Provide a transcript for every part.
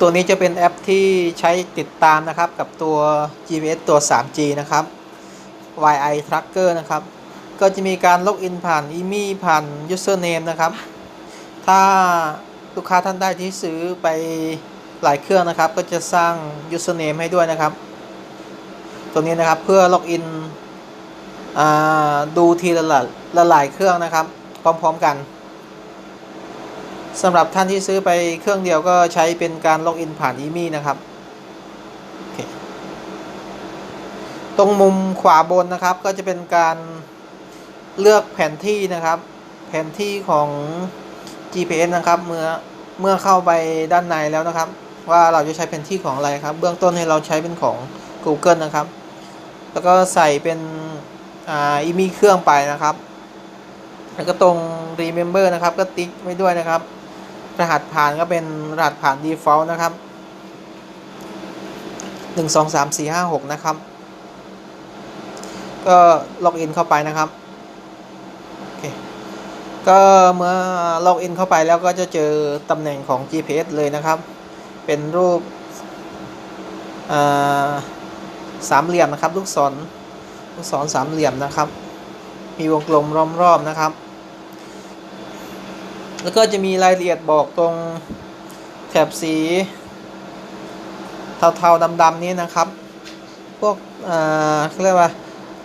ตัวนี้จะเป็นแอปที่ใช้ติดตามนะครับกับตัว GPS ตัว 3G นะครับ YI Tracker นะครับ ก็จะมีการล็อกอินผ่าน IME ผ่าน Username นะครับ ถ้าลูกค้าท่านใดที่ซื้อไปหลายเครื่องนะครับ ก็จะสร้าง Username ให้ด้วยนะครับ ตัวนี้นะครับเพื่อล็อกอินดูทีละหลายเครื่องนะครับ พร้อมๆกัน สำหรับท่านที่ซื้อไปเครื่องเดียวก็ใช้เป็นการล็อกอินผ่านอีมี่นะครับ ตรงมุมขวาบนนะครับ ก็จะเป็นการเลือกแผนที่นะครับ แผนที่ของ GPS นะครับเมื่อเมื่อเข้าไปด้านในแล้วนะครับ ว่าเราจะใช้แผนที่ของอะไรครับ เบื้องต้นให้เราใช้เป็นของ Google นะครับ แล้วก็ใส่เป็นอ่าอีมี่เครื่องไปนะครับ แล้วก็ตรง remember นะครับ ก็ติ๊กไว้ด้วยนะครับ รหัสผ่านก็เป็นรหัสผ่าน default นะครับ 1 2 3 4 5 6 นะครับ ก็ล็อกอินเข้าไปนะครับโอเคก็เมื่อล็อกอินเข้าไปแล้วก็จะเจอตำแหน่งของ GPS เลยนะครับ เป็นรูปสามเหลี่ยมนะครับ ลูกศรลูกศรสามเหลี่ยมนะครับ มีวงกลมล้อมรอบนะครับ แล้วก็จะมีรายละเอียดบอกตรงแถบสี เทาๆดำๆนี้นะครับ พวกเขาเรียกว่า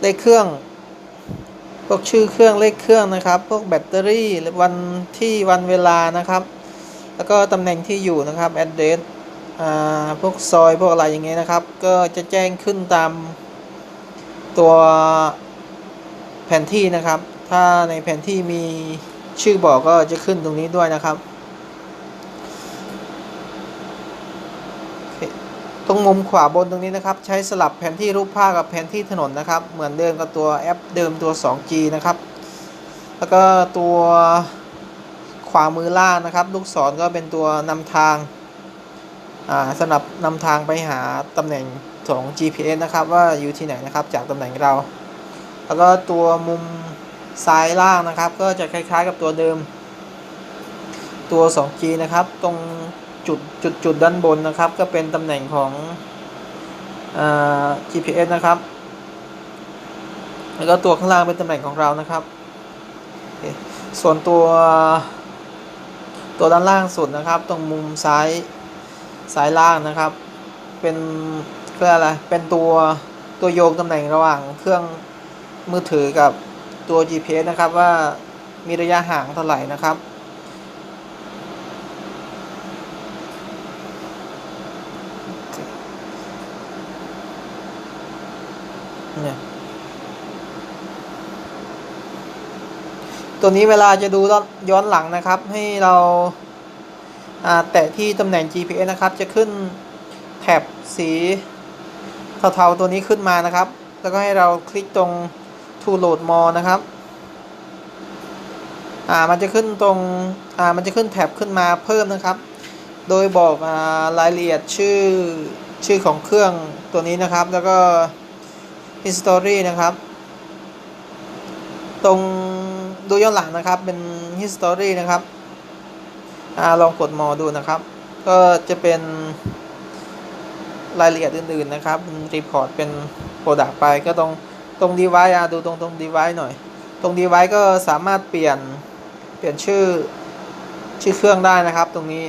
เลขเครื่อง พวกชื่อเครื่องเลขเครื่องนะครับ พวกแบตเตอรี่หรือวันที่วันเวลานะครับ แล้วก็ตำแหน่งที่อยู่นะครับ address พวกซอยพวกอะไรอย่างเงี้ยนะครับ ก็จะแจ้งขึ้นตามตัวแผนที่นะครับ ถ้าในแผนที่มี ชื่อบอกก็จะขึ้นตรงนี้ด้วยนะครับ ตรงมุมขวาบนตรงนี้นะครับ ใช้สลับแผนที่รูปภาพกับแผนที่ถนนนะครับ เหมือนเดิมกับตัวแอปเดิมตัว 2G นะครับ แล้วก็ตัวขวามือล่างนะครับ ลูกศรก็เป็นตัวนำทางสำหรับนำทางไปหาตำแหน่งของ GPS นะครับ ว่าอยู่ที่ไหนนะครับ จากตำแหน่งเรา แล้วก็ตัวมุม ซ้ายล่างนะครับ ก็จะคล้าย ๆ กับตัวเดิม ตัว 2G นะครับ ตรงจุดจุดจุดด้านบนนะครับ ก็เป็นตำแหน่งของอ GPS นะครับ แล้วก็ตัวข้างล่างเป็นตำแหน่งของเรานะครับ ส่วนตัวตัวด้านล่างสุดนะครับ ตรงมุมซ้ายซ้ายล่างนะครับ เป็นเรียกอะไรเป็นตัวตัวโยงตำแหน่งระหว่างเครื่องมือถือกับ ตัว GPS นะครับว่ามีระยะห่างเท่าไหร่นะครับ เนี่ย ตัวนี้เวลาจะดูย้อนหลังนะครับ ให้เราอ่าแตะที่ตำแหน่ง GPS นะครับ จะขึ้นแถบสีเทาๆตัวนี้ขึ้นมานะครับ แล้วก็ให้เราคลิกตรง to load more นะครับอ่ามันจะขึ้นตรงอ่ามันจะขึ้นแท็บขึ้นมาเพิ่มนะครับ โดยบอกอ่ารายละเอียดชื่อชื่อของเครื่องตัวนี้นะครับ แล้วก็ history นะครับ ตรงดูย้อนหลังนะครับเป็น history นะครับอ่าลองกดมอดูนะครับ ก็จะเป็นรายละเอียดอื่นๆนะครับรีพอร์ตเป็นโปรดักต์ไปก็ตรง ตรง device อะดูตรงตรง device หน่อย ตรง device ก็สามารถเปลี่ยนเปลี่ยนชื่อชื่อเครื่องได้นะครับ ตรงนี้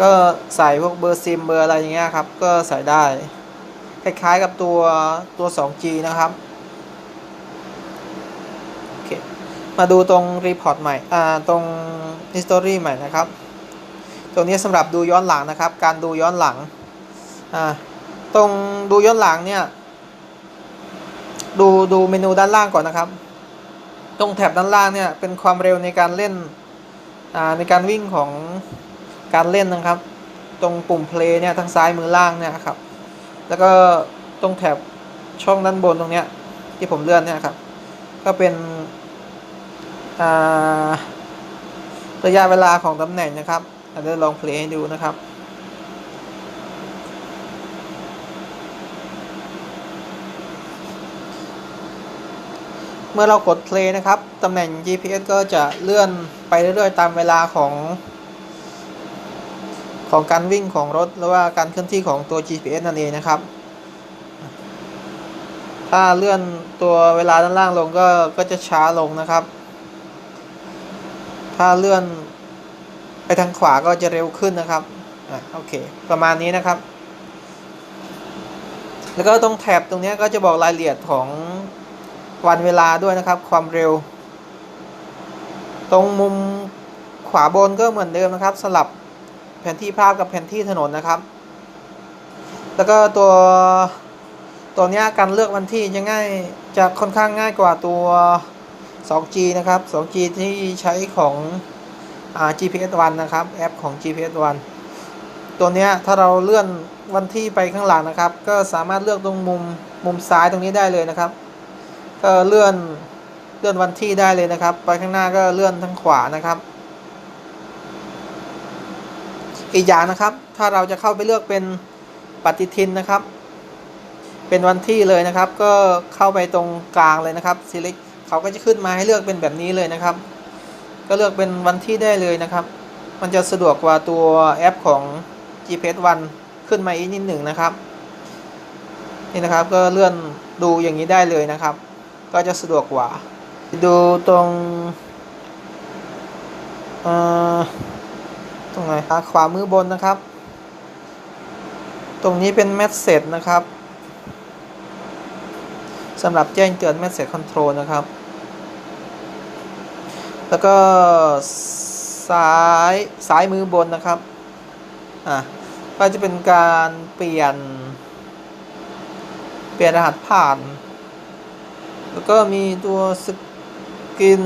ก็ใส่พวกเบอร์ซิมเบอร์อะไรอย่างเงี้ยครับ ก็ใส่ได้ คล้ายๆกับตัวตัว 2G นะครับโอเคมาดูตรง report ใหม่อ่าตรง history ใหม่นะครับ ตรงนี้สำหรับดูย้อนหลังนะครับ การดูย้อนหลังอ่าตรงดูย้อนหลังเนี่ย ดูดูเมนูด้านล่างก่อนนะครับ ตรงแถบด้านล่างเนี่ยเป็นความเร็วในการเล่นอ่าในการวิ่งของการเล่นนะครับ ตรงปุ่ม play เนี่ยทางซ้ายมือล่างเนี่ยครับแล้วก็ตรงแถบช่องด้านบนตรงเนี้ยที่ผมเลื่อนเนี่ยครับก็เป็นอ่าระยะเวลาของตำแหน่งนะครับเดี๋ยวลอง play ให้ดูนะครับ เมื่อเรากด play นะครับ ตำแหน่ง GPS ก็จะเลื่อนไปเรื่อยๆ ตามเวลาของ ของการวิ่งของรถ หรือว่าการเคลื่อนที่ของตัว GPS นั่นเองนะครับ ถ้าเลื่อนตัวเวลาด้านล่างลงก็ก็จะช้าลงนะครับ ถ้าเลื่อนไปทางขวาก็จะเร็วขึ้นนะครับอะโอเค ประมาณนี้นะครับ แล้วก็ตรงแถบตรงนี้ก็จะบอกรายละเอียดของ วันเวลาด้วยนะครับ ความเร็ว ตรงมุมขวาบนก็เหมือนเดิมนะครับ สลับแผนที่ภาพกับแผนที่ถนนนะครับ แล้วก็ตัวตัวนี้การเลือกวันที่จะง่ายจะค่อนข้างง่ายกว่าตัว 2G นะครับ 2G ที่ใช้ของอ GPS One นะครับแอปของ GPS One ตัวนี้ถ้าเราเลื่อนวันที่ไปข้างหลังนะครับ ก็สามารถเลือกตรงมุมมุมซ้ายตรงนี้ได้เลยนะครับ ก็เลื่อนเลื่อนวันที่ได้เลยนะครับ ไปข้างหน้าก็เลื่อนทางขวานะครับ อีกอย่างนะครับ ถ้าเราจะเข้าไปเลือกเป็นปฏิทินนะครับ เป็นวันที่เลยนะครับ ก็เข้าไปตรงกลางเลยนะครับ select เขาก็จะขึ้นมาให้เลือกเป็นแบบนี้เลยนะครับ ก็เลือกเป็นวันที่ได้เลยนะครับ มันจะสะดวกกว่าตัวแอปของ GPS One ขึ้นมาอีกนิดหนึ่งนะครับ นี่นะครับก็เลื่อนดูอย่างนี้ได้เลยนะครับ ก็จะสะดวกกว่า ดูตรงเอ่อตรงไหนอะขวามือบนนะครับ ตรงนี้เป็นแมสเซจนะครับสำหรับแจ้งเตือน Message Control นะครับ แล้วก็ซ้ายซ้ายมือบนนะครับ อะ ก็จะเป็นการเปลี่ยน เปลี่ยนรหัสผ่าน แล้วก็มีตัวสกิน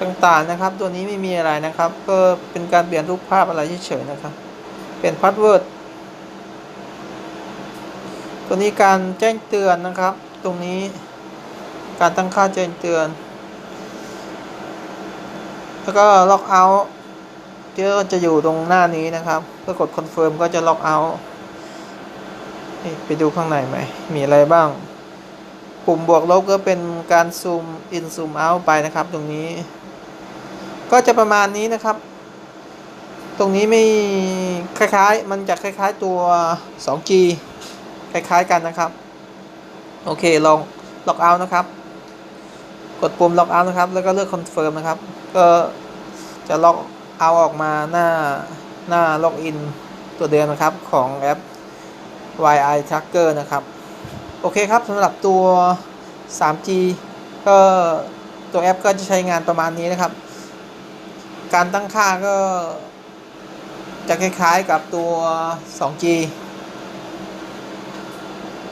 ต่างๆนะครับ ตัวนี้ไม่มีอะไรนะครับ ก็เป็นการเปลี่ยนรูปภาพอะไรเฉยๆนะครับ เปลี่ยนพาสเวิร์ดตัวนี้การแจ้งเตือนนะครับ ตรงนี้การตั้งค่าแจ้งเตือน แล้วก็ล็อกเอาท์ก็จะอยู่ตรงหน้านี้นะครับเพื่อกดคอนเฟิร์มก็จะล็อกเอาท์ไปดูข้างในไหมมีอะไรบ้าง ปุ่มบวกลบก็เป็นการซูมอินซูมเอาไปนะครับตรงนี้ ก็จะประมาณนี้นะครับ ตรงนี้ไม่คล้ายๆ มันจะคล้าย ๆตัว 2G คล้ายๆกันนะครับ โอเคลองล็อกเอาท์นะครับ กดปุ่มล็อกเอาท์นะครับ แล้วก็เลือกคอนเฟิร์มนะครับ ก็จะล็อกเอาออกมาหน้าหน้าล็อกอินตัวเดิมนะครับของแอป YI Tracker นะครับ โอเคครับสำหรับตัว 3G ก็ตัวแอปก็จะใช้งานประมาณนี้นะครับ การตั้งค่าก็จะคล้ายๆกับตัว 2G